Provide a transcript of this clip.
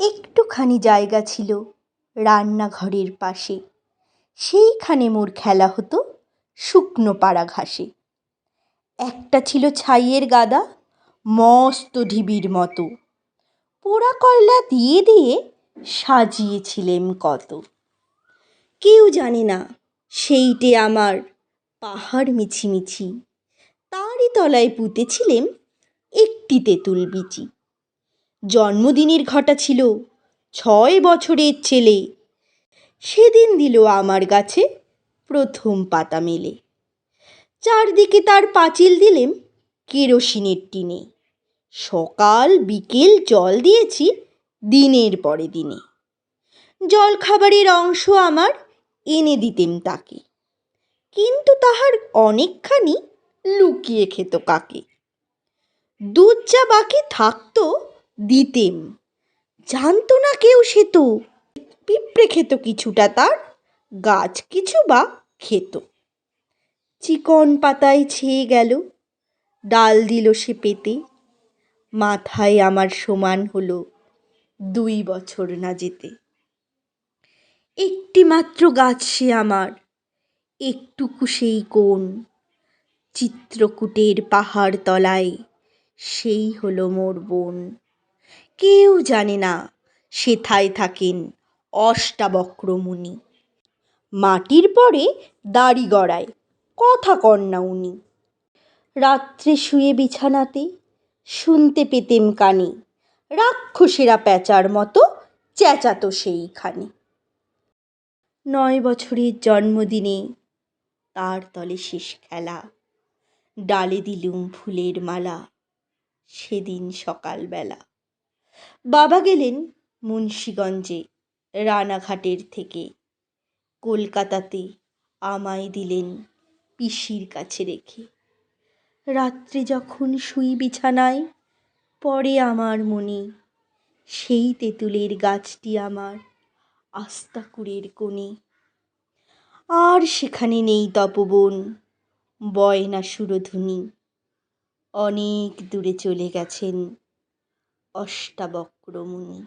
একটুখানি জায়গা ছিল রান্নাঘরের পাশে। সেইখানে মোর খেলা হতো শুকনো পাড়া ঘাসে একটা ছিল ছাইয়ের গাদা, মস্ত ঢিবির মতো। পোড়া কয়লা দিয়ে দিয়ে সাজিয়েছিলেম কত। কেউ জানে না, সেইটে আমার পাহাড় মিছিমিছি। তারই তলায় পুঁতেছিলেম একটি তেঁতুল বিচি। জন্মদিনের ঘটা ছিল ছয় বছরের ছেলে। সেদিন দিল আমার গাছে প্রথম পাতা মেলে। চারদিকে তার পাঁচিল দিলেম কেরোসিনের টিনে। সকাল, বিকেল জল দিয়েছি দিনের পরে দিনে। জলখাবারের অংশ আমার এনে দিতেম তাকে। কিন্তু তাহার অনেকখানি লুকিয়ে খেত কাকে। দুধ যা বাকি থাকতো দিতেম। জানতো না কেউ সে তো পিঁপড়ে খেত কিছুটা তার, গাছ কিছু বা খেত। চিকন পাতায় ছেয়ে গেল, ডাল দিল সে পেতে। মাথায় আমার সমান হলো দুই বছর না যেতে। একটি মাত্র গাছ সে আমার, একটুকু সেই কোণ। চিত্রকূটের পাহাড় তলায় সেই হলো মোর বোন। কেউ জানে না সেথায় থাকেন অষ্টাবক্র মুনি মাটির পরে দাড়ি গড়ায়, কথা কন না উনি। রাত্রে শুয়ে বিছানাতে, শুনতে পেতেম কানে, রাক্ষসেরা প্যাঁচার মতো চেঁচাতো সেইখানে। নয় বছরের জন্মদিনে তার তলে শেষ খেলা, ডালে দিলুম ফুলের মালা, সেদিন সকালবেলা। বাবা গেলেন মুন্সীগঞ্জে, রানাঘাটের থেকে। কলকাতাতে আমায় দিলেন পিসির কাছে রেখে। রাত্রে যখন শুই বিছানায়, পড়ে আমার মনে, সেই তেঁতুলের গাছটি আমার আস্তাকুড়ের কোণে। আর সেখানে নেই তপবন, বয় না সুরধুনি। অনেক দূরে চলে গেছেন অষ্টাবক্র মুনি